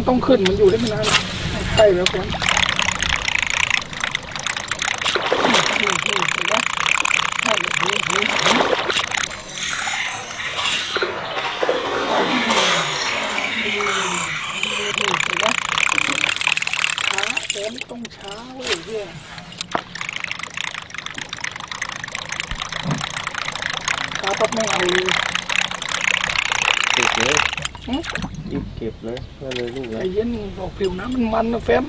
มันต้องขึ้นมันอยู่ได้ไม่นานใช่แล้วแฟมนี่นี่เห็นไหมใช่เห็นเห็นเห็นนี่เห็นไหมช้าแฟมต้องช้าเว้ยเนี่ยช้าปั๊บไม่เอาเลยเก็บเล ยหึรีบเก็บเลยก็เลยลูกใจแล้วเย็นบอกผิวน้ำมันมันนะแฟม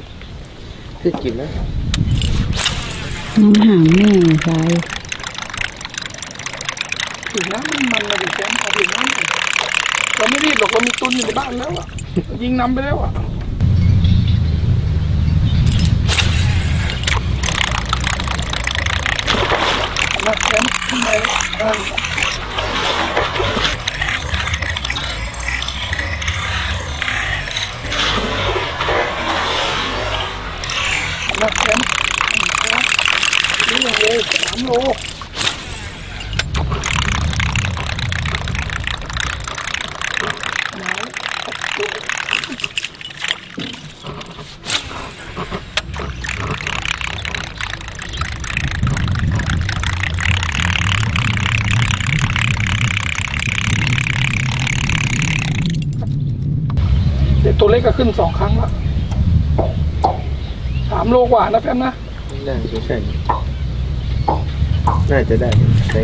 คือกินแล้วน้องหางแม่ไปผิวน้ำมันมันนะดิแฟมเอาผิวน้ำก่อนเราไม่รีบหรอกเรามีตุนอยู่ในบ้านแล้วอะยิงนำไปแล้วอะนะแฟมทำไมอ่านะแฟมนี่อย่างเลยสามโล เด็ก ตัวเล็กก็ขึ้นสองครั้งละสามโลกว่านะแฟมนะน่าจะใช่น่าจะได้ใช่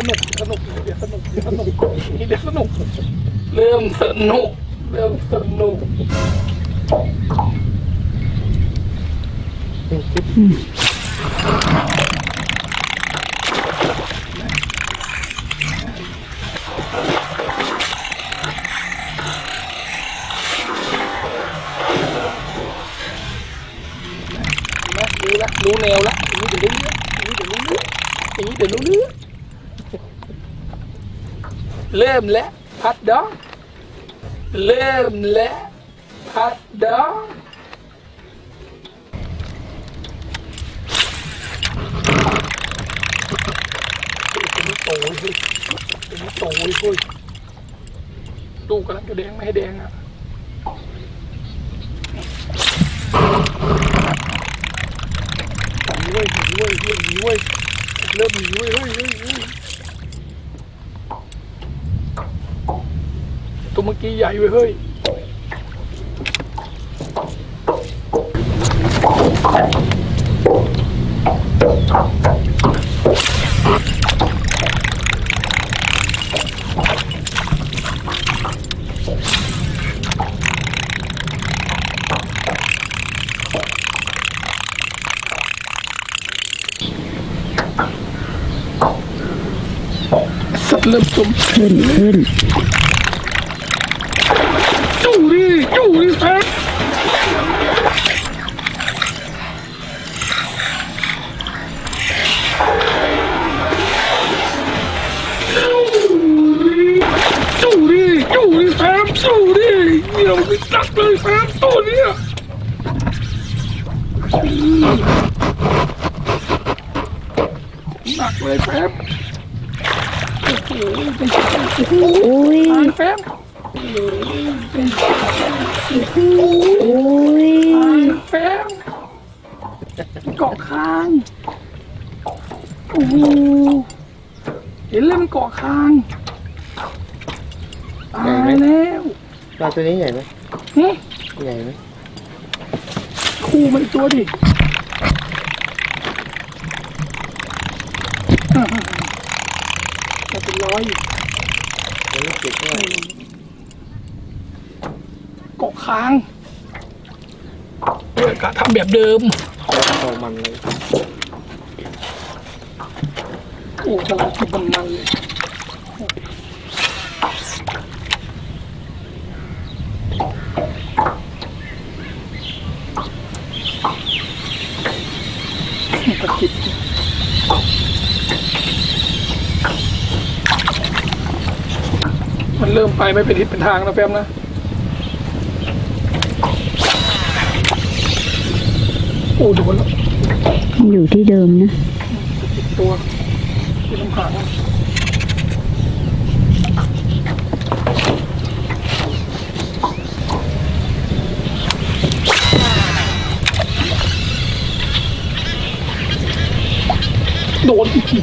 สนุกแล้วรู้แล้วสนุกสนุกเดี๋ยวสนุกเดี๋ยวสนุกนี่เดี๋ยวสนุกเริ่มสนุกเริ่มสนุกนะรู้ละรู้แนวละอย่างนี้เดี๋ยวรู้เรื่องอย่างนี้เดี๋ยวรู้เรื่องอย่างนี้เดี๋ยวรู้เรื่อง เริ่มแล้วพัดดองเริ่มแล้วพัดดองเป็นโตเฮ้ยเป็นโตเฮ้ยเฮ้ยลูกกำลังจะแดงไม่ให้แดงอะหนีเว้ยหนีเว้ยเฮ้ยหนีเว้ยเริ่มหนีเว้ยเฮ้ยเฮ้ยเฮ้ย ตัวเมื่อกี้ใหญ่เว้ยเฮ้ยสัตว์เริ่มสมขึ้นขึ้น ดิจู่ดิแฟนจู่ดิจู่ดิแฟมจู่ดิเดี๋ยวไม่ตักเลยแฟมตัวเนี้ยหนักเลยแฟมโอ้โหโอ้โหอุ้ยตายแฟม อุ้ยแฟมเกาะคางโอ้โหเห็นเลยมันเกาะคางตายแล้วปลาตัวนี้ใหญ่ไหมนี่ใหญ่ไหมคู่มันอีกตัวดิจะเป็นร้อยอยู่ยังไม่เก็บว่าเกาะ คางเพื่อกะทำแบบเดิมทองมันเลยโอ้ฉลาดที่มันมันเลยตะกิดมันเริ่มไปไม่เป็นทิศเป็นทางนะแฟมนะ โอ้โดนแล้วมันอยู่ที่เดิมนะติดตัวที่น้ำหางโดนอีกที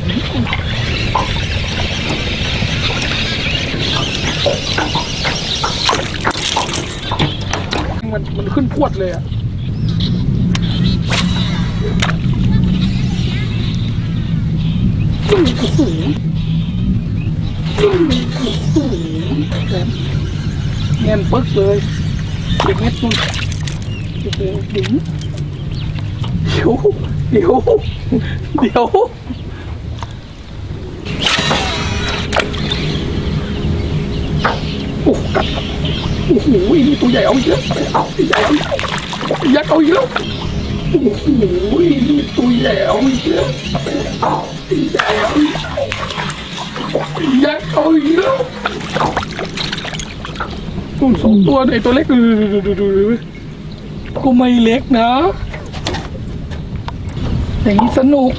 มันมันขึ้นพวดเลยอะ ตึ้งโอ้โหตึ้งโอ้โหแซ่บแน่นปึ๊กเลยเด็กเม็ดนุ่นโอ้โหดึงเดี๋ยวเดี๋ยวเดี๋ยวโอ้กัดโอ้โหนี่ตัวใหญ่เอาอีกแล้วเอาตัวใหญ่เอาอีกแล้วยักษ์เอาอีกแล้วโอ้โหนี่ตัวใหญ่เอาอีกแล้วเอา ยักษ์เอาอีกแล้วตัวสองตัวไอตัวเล็กดูดูดูดูดูก็ไม่เล็กนะ อย่างนี้สนุก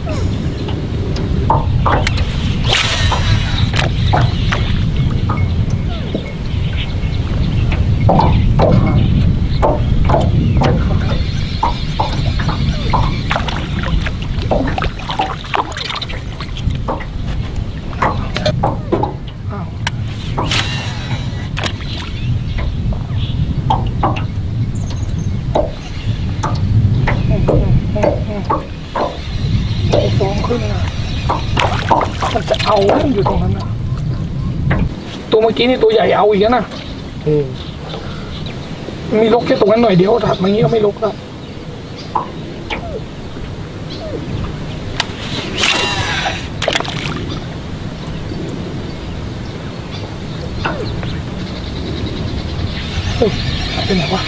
ฟองขึ้นอะมันจะ เอาอยู่ตรงนั้นนะตัวเมื่อกี้นี่ตัวใหญ่เอาอีกแล้วนะอืมมีลกแค่ตรงนั้นหน่อยเดียวถัดมางี้ก็ไม่ลกแล้วเฮ้ยหายไปไหนวะ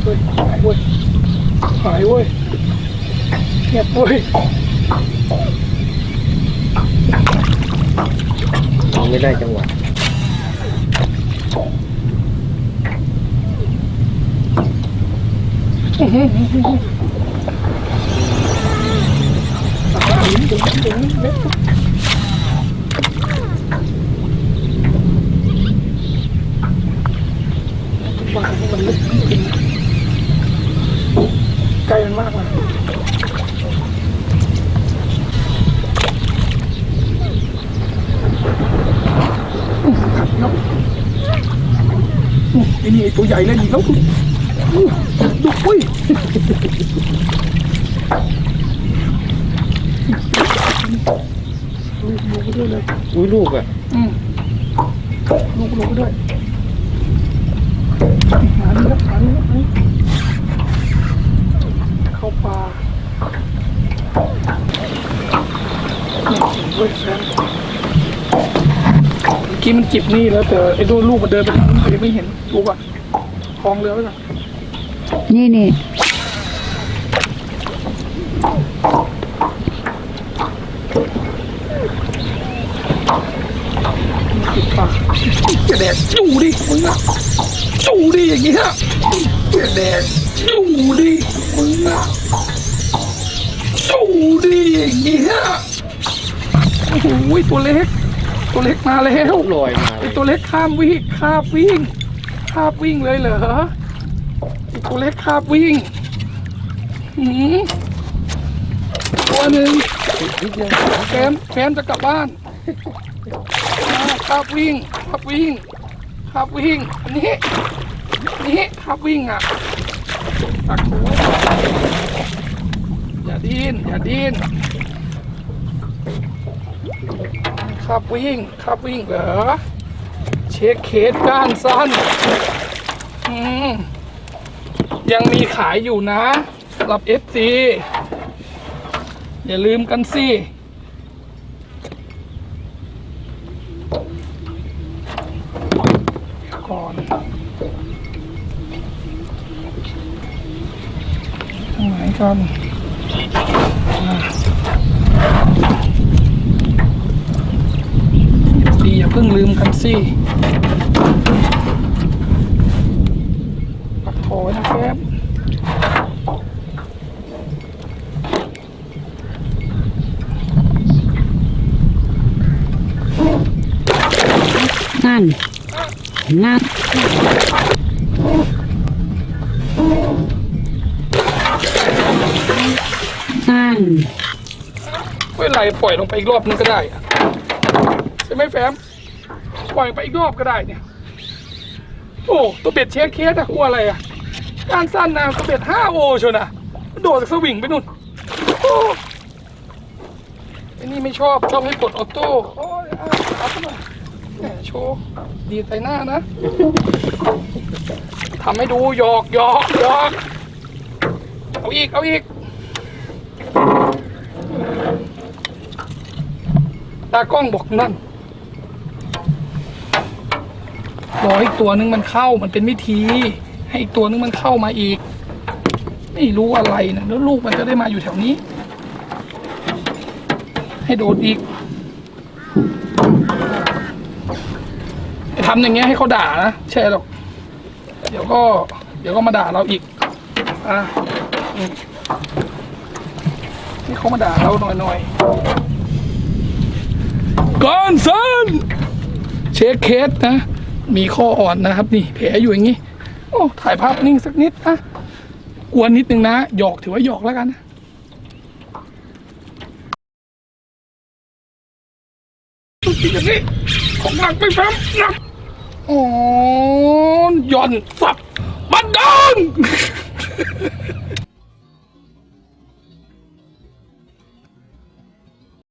เฮ้ยหายเว้ย หายเว้ยเงียบเว้ยยังไม่ได้จังหวะ ว่าให้มันลึกลมากเลยเนาะไอ้นี่ตัวใหญ่เล่นอีกแล้วดูดูอุ้ยลูกด้วยเลยอุ้ยลูกอะลูกลงไปด้วยหานี่แล้วหานี่แล้ว หานี่เข้าป่าเนี่ยเว้ยแฟนเมื่อกี้มันจิบนี่แล้วแต่ไอ้โดนลูกมันเดินไปทางนู้นเลยไม่เห็นดูก่อนคลองเรือไว้ก่อนนี่นี่จิบปากจะแดกจูดิมึงอะจูดิอย่างงี้ฮะจะแดกจูดิ มึงอะจูดิอย่างงี้ฮะโอ้โหตัวเล็ก ตัวเล็กมาแล้วลอยมาเลไอยตัวเล็กข้ามวิ่งคาบวิ่งคาบวิ่งเลยเหรอไอตัวเล็กคาบวิ่งหืมตัวหนึ่งนิดนึงแฟนแฟนจะกลับบ้านอ่าคาบวิ่งคาบวิ่งคาบวิ่งอันนี้อันนี้คาบวิ่งอะ ตักหัวอย่าดิ้นอย่าดิ้นขับวิ่งขับวิ่งเหรอ เช็คเคสก้านสั้นยังมีขายอยู่นะสำหรับ FC อย่าลืมกันสิ กันอ่าดีอย่าเพิ่งลืมกันสิปักโถไว้นะครับนั่นนั่น ไม่เป็นไรปล่อยลงไปอีกรอบนึงก็ได้ใช่ไหมแฟมปล่อยไปอีกรอบก็ได้เนี่ย โอ้ตัวเบ็ดเช็คเคสอะกลัวอะไรอะการสั้นนะตัวเบ็ดห้าโอชวนะโดดจากสวิงไปนู่นโอ้ไอ้นี่ไม่ชอบชอบให้กดออโต้โอ้ยเอาเอาขึ้นมแหมโชว์ดีใจหน้านะทำให้ดูหยอกหยอกหยอกเอาอีกเอาอีก ตากล้องบอกนั่นรออีกตัวนึงมันเข้ามันเป็นวิธี ให้อีกตัวนึงมันเข้ามาอีก ไม่รู้อะไรนะแล้วลูกมันจะได้มาอยู่แถวนี้ ให้โดดอีกทำอย่างเงี้ยให้เขาด่านะใช่หรอก เดี๋ยวก็ เดี๋ยวก็มาด่าเราอีก อะ เขามาด่าเราหน่อยๆก่อนสันเช็คเคสนะ มีข้ออ่อนนะครับนี่แผลอยู่อย่างนี้ โอ้ถ่ายภาพนิ่งสักนิดนะกวนนิดนึงนะ หยอกถือว่าหยอกแล้วกันนะอย่างนี้ของหนักไปแฟ้มหนักอ๋อหย่อนสับบันดอน